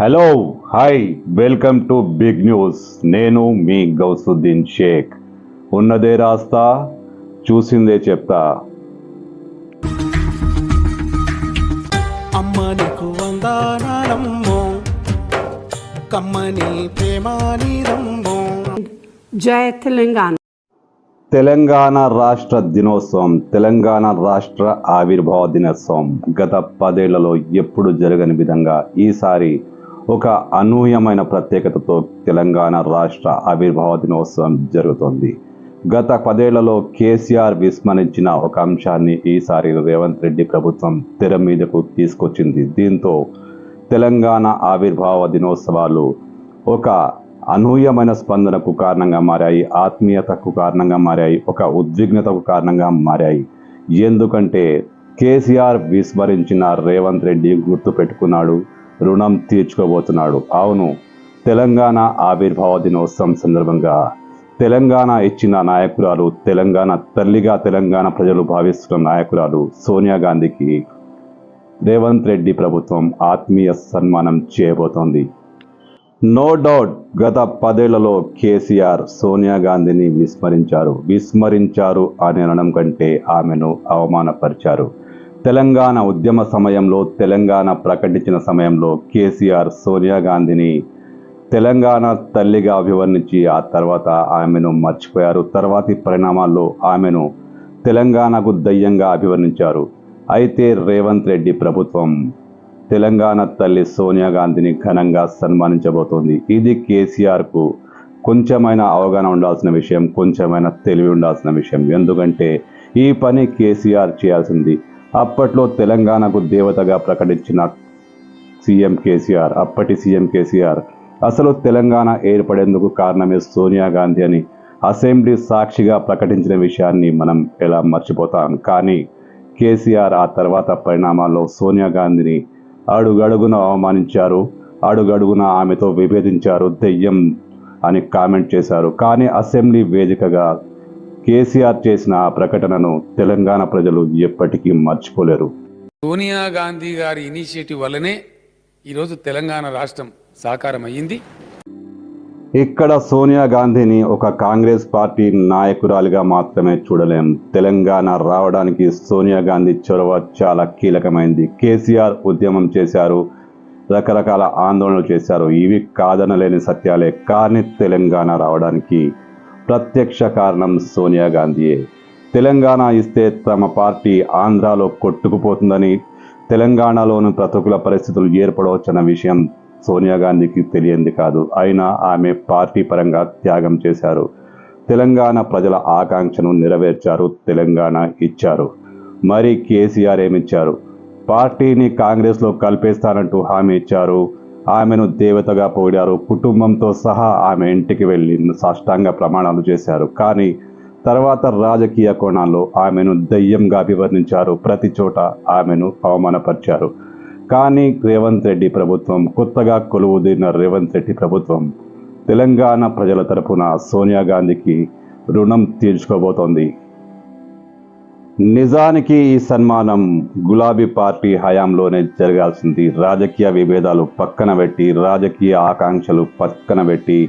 Hello hi welcome to Big News నేను మీ గౌసుద్దీన్ షేక్. ఉన్నదే రాస్తా చూసిందే చెప్తా. అమ్మ నీకు వందనాలమ్మో కమ్మని ప్రేమానిదమ్మో జయ తెలంగాణ. తెలంగాణ రాష్ట్ర దినోత్సవం తెలంగాణ రాష్ట్ర ఆవిర్భావ దినోత్సవం. గత పదేళ్ళలో ఎప్పుడు జరగని విధంగా ఈసారి ఒక అనూహ్యమైన ప్రత్యేకతతో తెలంగాణ రాష్ట్ర ఆవిర్భావ దినోత్సవం జరుగుతోంది. గత పదేళ్ళలో కేసీఆర్ విస్మరించిన ఒక అంశాన్ని ఈసారి రేవంత్ రెడ్డి ప్రభుత్వం తెర మీదకు తీసుకొచ్చింది. దీంతో తెలంగాణ ఆవిర్భావ దినోత్సవాలు ఒక అనూహ్యమైన స్పందనకు కారణంగా మారాయి ఆత్మీయతకు కారణంగా మారాయి ఒక ఉద్విగ్నతకు కారణంగా మారాయి. ఎందుకంటే కేసీఆర్ విస్మరించిన రేవంత్ రెడ్డి గుర్తు పెట్టుకున్నాడు రుణం తీర్చుకోబోతున్నాడు. అవును తెలంగాణ ఆవిర్భావ దినోత్సవం సందర్భంగా తెలంగాణ ఇచ్చిన నాయకురాలు తెలంగాణ తల్లిగా తెలంగాణ ప్రజలు భావిస్తున్న నాయకురాలు సోనియా గాంధీకి రేవంత్ రెడ్డి ప్రభుత్వం ఆత్మీయ సన్మానం చేయబోతోంది. నో డౌట్ గత పదేళ్ళలో కేసీఆర్ సోనియా గాంధీని విస్మరించారు. విస్మరించారు అనే అనడం కంటే ఆమెను అవమానపరిచారు. తెలంగాణ ఉద్యమ సమయంలో తెలంగాణ ప్రకటించిన సమయంలో కేసీఆర్ సోనియా గాంధీని తెలంగాణ తల్లిగా అభివర్ణించి ఆ తర్వాత ఆమెను మర్చిపోయారు. తర్వాతి పరిణామాల్లో ఆమెను తెలంగాణకు దయ్యంగా అభివర్ణించారు. అయితే రేవంత్ రెడ్డి ప్రభుత్వం తెలంగాణ తల్లి సోనియా గాంధీని ఘనంగా సన్మానించబోతోంది. ఇది కేసీఆర్కు కొంచెమైన అవగాహన ఉండాల్సిన విషయం కొంచెమైన తెలివి ఉండాల్సిన విషయం. ఎందుకంటే ఈ పని కేసీఆర్ చేయాల్సింది. అప్పట్లో తెలంగాణకు దేవతగా ప్రకటించిన సీఎం కేసీఆర్ అప్పటి సీఎం కేసీఆర్. అసలు తెలంగాణ ఏర్పడేందుకు కారణమే సోనియా గాంధీ అని అసెంబ్లీ సాక్షిగా ప్రకటించిన విషయాన్ని మనం ఎలా మర్చిపోతాం? కానీ కేసీఆర్ ఆ తర్వాత పరిణామాల్లో సోనియా గాంధీని అడుగడుగున అవమానించారు అడుగడుగున ఆమెతో విభేదించారు దెయ్యం అని కామెంట్ చేశారు. కానీ అసెంబ్లీ వేదికగా కేసీఆర్ చేసిన ఆ ప్రకటనను తెలంగాణ ప్రజలు ఎప్పటికీ మర్చిపోలేరు. సోనియా గాంధీ గారి ఇనిషియేటివ్ వల్లనే ఈరోజు తెలంగాణ రాష్ట్రం సాకారం అయ్యింది ఇక్కడ సోనియా గాంధీని ఒక కాంగ్రెస్ పార్టీ నాయకురాలిగా మాత్రమే చూడలేం. తెలంగాణ రావడానికి సోనియా గాంధీ చొరవ చాలా కీలకమైంది. కేసీఆర్ ఉద్యమం చేశారు రకరకాల ఆందోళనలు చేశారు. ఇవి కాదనలేని సత్యాలే. కానీ తెలంగాణ రావడానికి ప్రత్యక్ష కారణం సోనియా గాంధీయే. తెలంగాణ ఇస్తే తమ పార్టీ ఆంధ్రాలో కొట్టుకుపోతుందని తెలంగాణలోని ప్రతికూల పరిస్థితులు ఏర్పడవచ్చన్న విషయం సోనియా గాంధీకి తెలియంది కాదు. అయినా ఆమె పార్టీ పరంగా త్యాగం చేశారు. తెలంగాణ ప్రజల ఆకాంక్షను నెరవేర్చారు తెలంగాణ ఇచ్చారు. మరి కేసీఆర్ ఏమిచ్చారు? పార్టీని కాంగ్రెస్లో కలిపేస్తానంటూ హామీ ఇచ్చారు. ఆమెను దేవతగా పోడారు కుటుంబంతో సహా ఆమె ఇంటికి వెళ్ళి సాష్టాంగ ప్రమాణాలు చేశారు. కానీ తర్వాత రాజకీయ కోణాల్లో ఆమెను దయ్యంగా అభివర్ణించారు. ప్రతి చోట ఆమెను అవమానపరిచారు. కానీ రేవంత్ రెడ్డి ప్రభుత్వం కొత్తగా కొలువుదీరిన రేవంత్ రెడ్డి ప్రభుత్వం తెలంగాణ ప్రజల తరపున సోనియా గాంధీకి రుణం తీర్చుకోబోతోంది. నిజానికి ఈ సన్మానం గులాబీ పార్టీ హయాంలోనే జరగాల్సింది. రాజకీయ విభేదాలు పక్కన పెట్టి రాజకీయ ఆకాంక్షలు పక్కన పెట్టి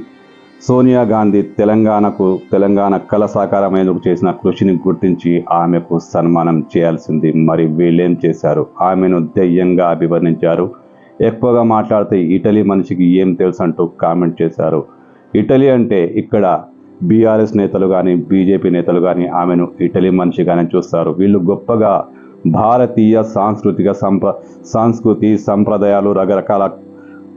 సోనియా గాంధీ తెలంగాణకు తెలంగాణ కళ సాకారమేందుకు చేసిన కృషిని గుర్తించి ఆమెకు సన్మానం చేయాల్సింది. మరి వీళ్ళేం చేశారు? ఆమెను దెయ్యంగా అభివర్ణించారు. ఎక్కువగా మాట్లాడితే ఇటలీ మనిషికి ఏం తెలుసు అంటూ కామెంట్ చేశారు. ఇటలీ అంటే ఇక్కడ బీఆర్ఎస్ నేతలు కానీ బీజేపీ నేతలు కానీ ఆమెను ఇటలీ మనిషిగానే చూస్తారు. వీళ్ళు గొప్పగా భారతీయ సాంస్కృతిక సంప్ర సంస్కృతి సంప్రదాయాలు రకరకాల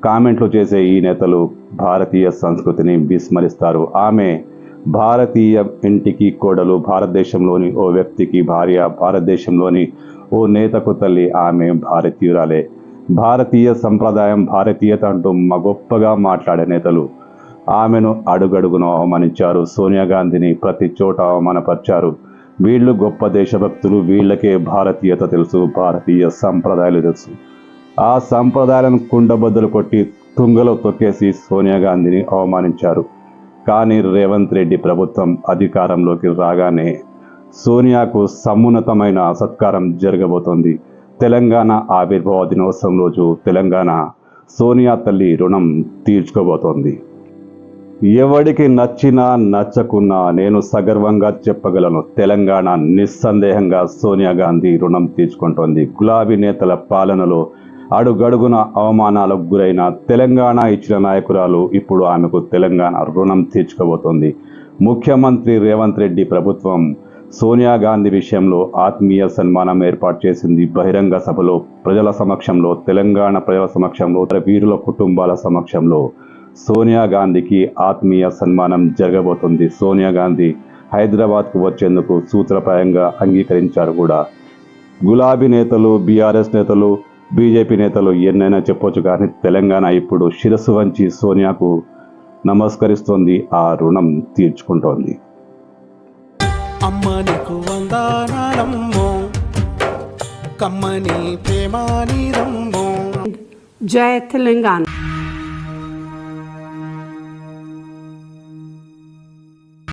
కామెంట్లు చేసే ఈ నేతలు భారతీయ సంస్కృతిని విస్మరిస్తారు. ఆమె భారతీయ ఇంటికి కోడలు భారతదేశంలోని ఓ వ్యక్తికి భార్య భారతదేశంలోని ఓ నేతకు తల్లి ఆమె భారతీయురాలే. భారతీయ సంప్రదాయం భారతీయత అంటూ గొప్పగా మాట్లాడే నేతలు ఆమెను అడుగడుగును అవమానించారు. సోనియా గాంధీని ప్రతి చోట అవమానపరిచారు. వీళ్ళు గొప్ప దేశభక్తులు వీళ్ళకే భారతీయత తెలుసు భారతీయ సంప్రదాయాలు తెలుసు. ఆ సంప్రదాయాలను కుండబద్దలు కొట్టి తుంగలో తొక్కేసి సోనియా గాంధీని అవమానించారు. కానీ రేవంత్ రెడ్డి ప్రభుత్వం అధికారంలోకి రాగానే సోనియాకు సమున్నతమైన సత్కారం జరగబోతోంది. తెలంగాణ ఆవిర్భావ దినోత్సవం రోజు తెలంగాణ సోనియా తల్లి రుణం తీర్చుకోబోతోంది. ఎవడికి నచ్చినా నచ్చకున్నా నేను సగర్వంగా చెప్పగలను. తెలంగాణ నిస్సందేహంగా సోనియా గాంధీ రుణం తీర్చుకుంటోంది. గులాబీ నేతల పాలనలో అడుగడుగున అవమానాలకు గురైన తెలంగాణ ఇచ్చిన నాయకురాలు ఇప్పుడు ఆమెకు తెలంగాణ రుణం తీర్చుకోబోతోంది. ముఖ్యమంత్రి రేవంత్ రెడ్డి ప్రభుత్వం సోనియా గాంధీ విషయంలో ఆత్మీయ సన్మానం ఏర్పాటు చేసింది. బహిరంగ సభలో ప్రజల సమక్షంలో తెలంగాణ ప్రజల సమక్షంలో వీరుల కుటుంబాల సమక్షంలో సోనియా గాంధీకి ఆత్మీయ సన్మానం జరగబోతుంది. సోనియా గాంధీ హైదరాబాద్కు వచ్చేందుకు సూత్రప్రాయంగా అంగీకరించారు కూడా. గులాబీ నేతలు బీఆర్ఎస్ నేతలు బీజేపీ నేతలు ఎన్నైనా చెప్పొచ్చు కానీ తెలంగాణ ఇప్పుడు శిరస్సు వంచి సోనియాకు నమస్కరిస్తోంది. ఆ రుణం తీర్చుకుంటోంది. అమ్మ నీకు వందనాలమ్మో కమ్మని ప్రేమానిదమ్మో జయ తెలంగాణ.